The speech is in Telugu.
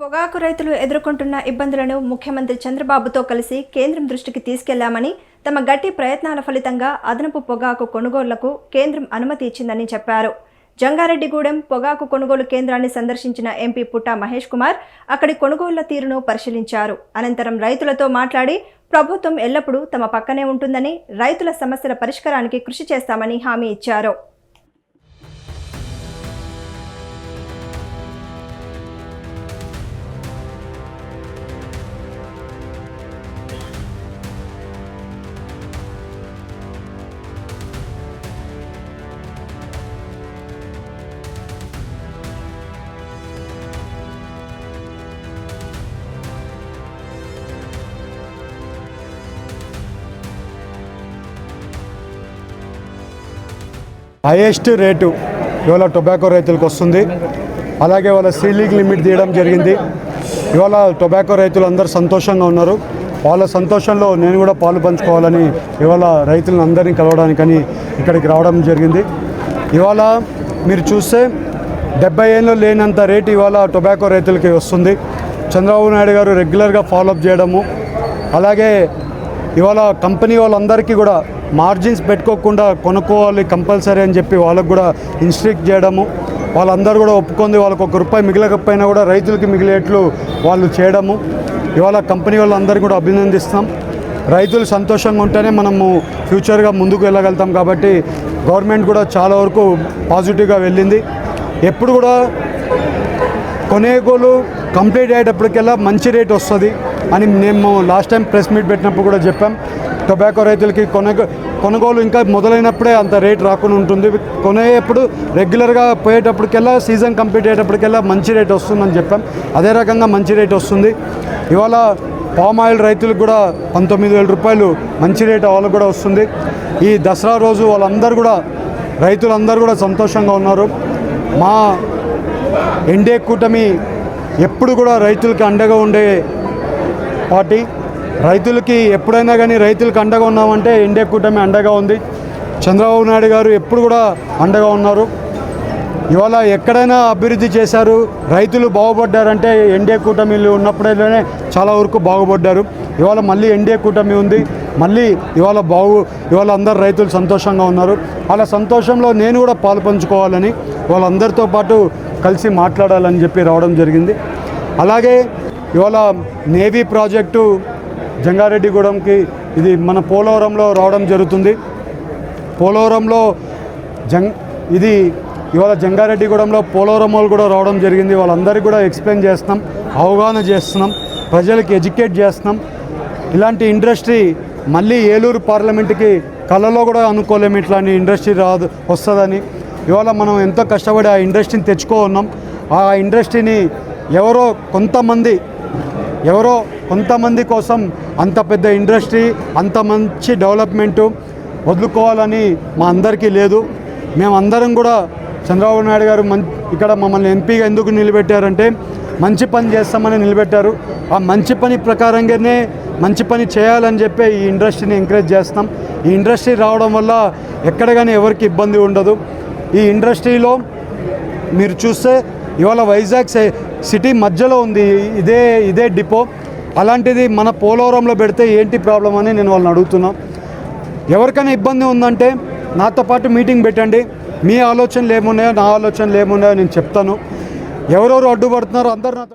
పొగాకు రైతులు ఎదుర్కొంటున్న ఇబ్బందులను ముఖ్యమంత్రి చంద్రబాబుతో కలిసి కేంద్రం దృష్టికి తీసుకెళ్ళామని తమ గట్టి ప్రయత్నాల ఫలితంగా అదనపు పొగాకు కొనుగోళ్ళకు కేంద్రం అనుమతి ఇచ్చిందని చెప్పారు. జంగారెడ్డిగూడెం పొగాకు కొనుగోలు కేంద్రాన్ని సందర్శించిన ఎంపీ పుట్టా మహేష్ కుమార్ అక్కడి కొనుగోళ్ళ తీరును పరిశీలించారు. అనంతరం రైతులతో మాట్లాడి ప్రభుత్వం ఎల్లప్పుడూ తమ పక్కనే ఉంటుందని రైతుల సమస్యల పరిష్కారానికి కృషి చేస్తామని హామీ ఇచ్చారు. హైయెస్ట్ రేటు ఇవాళ టొబాకో రైతులకు వస్తుంది. అలాగే వాళ్ళ సీలింగ్ లిమిట్ తీయడం జరిగింది. ఇవాళ టొబాకో రైతులు అందరూ సంతోషంగా ఉన్నారు. వాళ్ళ సంతోషంలో నేను కూడా పాలు పంచుకోవాలని ఇవాళ రైతులను అందరినీ కలవడానికని ఇక్కడికి రావడం జరిగింది. ఇవాళ మీరు చూస్తే డెబ్బై ఏళ్ళు లేనంత రేటు ఇవాళ టొబాకో రైతులకి వస్తుంది. చంద్రబాబు నాయుడు గారు రెగ్యులర్గా ఫాలోఅప్ చేయడము అలాగే ఇవాళ కంపెనీ వాళ్ళందరికీ కూడా మార్జిన్స్ పెట్టుకోకుండా కొనుక్కోవాలి కంపల్సరీ అని చెప్పి వాళ్ళకు కూడా ఇన్స్ట్రిక్ట్ చేయడము. వాళ్ళందరూ కూడా ఒప్పుకుంది వాళ్ళకి ఒక రూపాయి మిగిలకపోయినా కూడా రైతులకి మిగిలేట్లు వాళ్ళు చేయడము. ఇవాళ కంపెనీ వాళ్ళందరికీ కూడా అభినందిస్తాం. రైతులు సంతోషంగా ఉంటేనే మనము ఫ్యూచర్గా ముందుకు వెళ్ళగలుగుతాం కాబట్టి గవర్నమెంట్ కూడా చాలా వరకు పాజిటివ్గా వెళ్ళింది. ఎప్పుడు కూడా కొనేగోలు కంప్లీట్ అయ్యేటప్పటికెల్లా మంచి రేట్ వస్తుంది అని మేము లాస్ట్ టైం ప్రెస్ మీట్ పెట్టినప్పుడు కూడా చెప్పాం. టొబాకో రైతులకి కొనుగో కొనుగోలు ఇంకా మొదలైనప్పుడే అంత రేట్ రాకుండా ఉంటుంది. కొనేటప్పుడు రెగ్యులర్గా పోయేటప్పటికెల్లా సీజన్ కంప్లీట్ అయ్యేటప్పటికెల్లా మంచి రేట్ వస్తుందని చెప్పాం. అదే రకంగా మంచి రేట్ వస్తుంది. ఇవాళ పామ్ ఆయిల్ రైతులకు కూడా పంతొమ్మిది వేల రూపాయలు మంచి రేట్ వాళ్ళకు కూడా వస్తుంది. ఈ దసరా రోజు వాళ్ళందరూ కూడా రైతులందరూ కూడా సంతోషంగా ఉన్నారు. మా ఎన్డీఏ కూటమి ఎప్పుడు కూడా రైతులకి అండగా ఉండే పార్టీ. రైతులకి ఎప్పుడైనా కానీ రైతులకు అండగా ఉన్నామంటే ఎన్డీఏ కూటమి అండగా ఉంది. చంద్రబాబు నాయుడు గారు ఎప్పుడు కూడా అండగా ఉన్నారు. ఇవాళ ఎక్కడైనా అభివృద్ధి చేశారు రైతులు బాగుపడ్డారంటే ఎన్డీఏ కూటమిలు ఉన్నప్పుడైతేనే చాలా వరకు బాగుపడ్డారు. ఇవాళ మళ్ళీ ఎన్డీఏ కూటమి ఉంది. మళ్ళీ ఇవాళ బాగు ఇవాళ అందరు రైతులు సంతోషంగా ఉన్నారు. అలా సంతోషంలో నేను కూడా పాలు పంచుకోవాలని వాళ్ళందరితో పాటు కలిసి మాట్లాడాలని చెప్పి రావడం జరిగింది. అలాగే ఇవాళ నేవీ ప్రాజెక్టు జంగారెడ్డిగూడెంకి ఇది మన పోలవరంలో రావడం జరుగుతుంది. పోలవరంలో జంగ్ ఇది ఇవాళ జంగారెడ్డిగూడెంలో పోలవరం వాళ్ళు కూడా రావడం జరిగింది. వాళ్ళందరికీ కూడా ఎక్స్ప్లెయిన్ చేస్తున్నాం అవగాహన చేస్తున్నాం ప్రజలకి ఎడ్యుకేట్ చేస్తున్నాం. ఇలాంటి ఇండస్ట్రీ మళ్ళీ ఏలూరు పార్లమెంట్కి కళలో కూడా అనుకోలేము. ఇట్లాంటి ఇండస్ట్రీ రాదు వస్తుందని. ఇవాళ మనం ఎంతో కష్టపడి ఆ ఇండస్ట్రీని తెచ్చుకో ఉన్నాం. ఆ ఇండస్ట్రీని ఎవరో కొంతమంది ఎవరో కొంతమంది కోసం అంత పెద్ద ఇండస్ట్రీ అంత మంచి డెవలప్మెంటు వదులుకోవాలని మా అందరికీ లేదు. మేమందరం కూడా చంద్రబాబు నాయుడు గారు మం ఇక్కడ మమ్మల్ని ఎంపీగా ఎందుకు నిలబెట్టారంటే మంచి పని చేస్తామని నిలబెట్టారు. ఆ మంచి పని ప్రకారంగానే మంచి పని చేయాలని చెప్పి ఈ ఇండస్ట్రీని ఎంకరేజ్ చేస్తాం. ఈ ఇండస్ట్రీ రావడం వల్ల ఎక్కడ కానీ ఎవరికి ఇబ్బంది ఉండదు. ఈ ఇండస్ట్రీలో మీరు చూస్తే ఇవాళ వైజాగ్ సై- సిటీ మధ్యలో ఉంది. ఇదే ఇదే డిపో. అలాంటిది మన పోలవరంలో పెడితే ఏంటి ప్రాబ్లం అని నేను వాళ్ళని అడుగుతున్నా. ఎవరికైనా ఇబ్బంది ఉందంటే నాతో పాటు మీటింగ్ పెట్టండి. మీ ఆలోచనలు ఏమున్నాయో నా ఆలోచనలు ఏమున్నాయో నేను చెప్తాను. ఎవరెవరు అడ్డుపడుతున్నారో అందరు నాతో